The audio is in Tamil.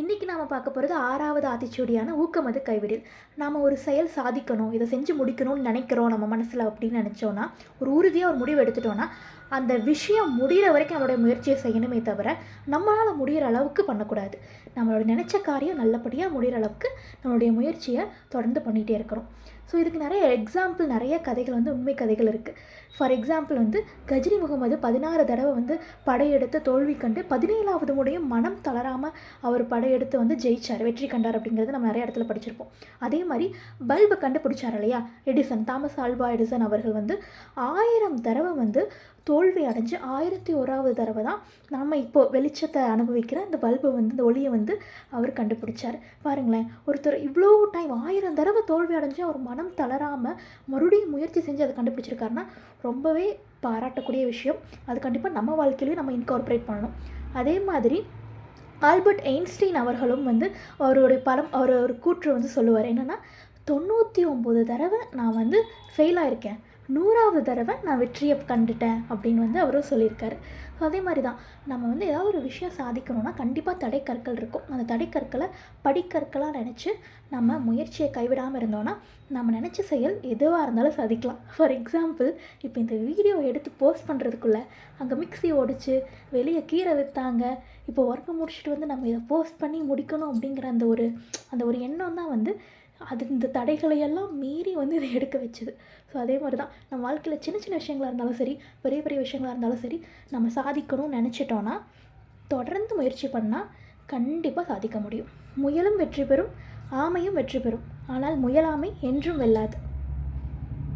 இன்றைக்கி நாம் பார்க்க போகிறது ஆறாவது ஆத்திச்சூடியான அது கைவிடில். நாம் ஒரு செயல் சாதிக்கணும் இதை செஞ்சு முடிக்கணும்னு நினைக்கிறோம் நம்ம மனசில் அப்படின்னு நினச்சோன்னா ஒரு உறுதியாக ஒரு முடிவு எடுத்துட்டோன்னா அந்த விஷயம் முடிகிற வரைக்கும் நம்மளுடைய முயற்சியை செய்யணுமே தவிர நம்மளால் முடிகிற அளவுக்கு பண்ணக்கூடாது. நம்மளோட நினச்ச காரியம் நல்லபடியாக முடிகிற அளவுக்கு நம்மளுடைய முயற்சியை தொடர்ந்து பண்ணிகிட்டே இருக்கிறோம் ஸோ இதுக்கு நிறைய எக்ஸாம்பிள் நிறைய கதைகள் வந்து உண்மை கதைகள் இருக்குது ஃபார் எக்ஸாம்பிள் வந்து கஜினி முகமது பதினாறு தடவை வந்து படையெடுத்து தோல்வி கண்டு பதினேழாவது முறையும் மனம் தளராமல் அவர் படையெடுத்து வந்து ஜெயிச்சார். வெற்றி கண்டார் அப்படிங்கிறது நம்ம நிறைய இடத்துல படிச்சிருப்போம். அதே மாதிரி பல்பை கண்டுபிடிச்சார் இல்லையா? எடிசன் தாமஸ் ஆல்வா எடிசன் அவர்கள் வந்து ஆயிரம் தடவை வந்து தோல்வி அடைஞ்சு ஆயிரத்தி ஓராவது தடவை தான் நம்ம இப்போ வெளிச்சத்தை அனுபவிக்கிற இந்த பல்பு வந்து இந்த ஒளியை வந்து அவர் கண்டுபிடிச்சார். பாருங்களேன் ஒருத்தர் இவ்வளோ டைம் ஆயிரம் தடவை தோல்வி அடைஞ்சு அவர் மனம் தளராமல் மறுபடியும் முயற்சி செஞ்சு அதை கண்டுபிடிச்சிருக்காருன்னா ரொம்பவே பாராட்டக்கூடிய விஷயம். அது கண்டிப்பாக நம்ம வாழ்க்கையிலையும் நம்ம இன்கார்பரேட் பண்ணணும். அதே மாதிரி ஆல்பர்ட் எயின்ஸ்டீன் அவர்களும் வந்து அவருடைய பலம் அவர் ஒரு கூற்று வந்து சொல்லுவார். என்னென்னா தொண்ணூற்றி ஒம்பது தடவை நான் வந்து ஃபெயில் ஆயிருக்கேன். நூறாவது தடவை நான் வெற்றியை கண்டுட்டேன் அப்படின்னு வந்து அவரும் சொல்லியிருக்காரு. ஸோ அதே மாதிரி தான் நம்ம வந்து ஏதாவது ஒரு விஷயம் சாதிக்கணும்னா கண்டிப்பாக தடைக்கற்கள் இருக்கும். அந்த தடைக்கற்களை படிக்கற்களாக நினச்சி நம்ம முயற்சியை கைவிடாமல் இருந்தோன்னா நம்ம நினச்ச செயல் எதுவாக இருந்தாலும் சாதிக்கலாம். ஃபார் எக்ஸாம்பிள் இப்போ இந்த வீடியோ எடுத்து போஸ்ட் பண்ணுறதுக்குள்ளே அங்கே மிக்ஸி ஓடிச்சு வெளியே கீரை விற்றாங்க இப்போ ஒர்க்கை முடிச்சுட்டு வந்து நம்ம இதை போஸ்ட் பண்ணி முடிக்கணும் அப்படிங்கிற அந்த ஒரு அந்த ஒரு எண்ணம் தான் வந்து அது இந்த தடைகளை எல்லாம் மீறி வந்து இதை எடுக்க வச்சுது. ஸோ அதே மாதிரி தான் நம்ம வாழ்க்கையில் சின்ன சின்ன விஷயங்களாக இருந்தாலும் சரி பெரிய பெரிய விஷயங்களாக இருந்தாலும் சரி நம்ம சாதிக்கணும்னு நினச்சிட்டோன்னா தொடர்ந்து முயற்சி பண்ணால் கண்டிப்பாக சாதிக்க முடியும். முயலும் வெற்றி பெறும் ஆமையும் வெற்றி பெறும். ஆனால் முயலாமை என்றும் வெல்லாது.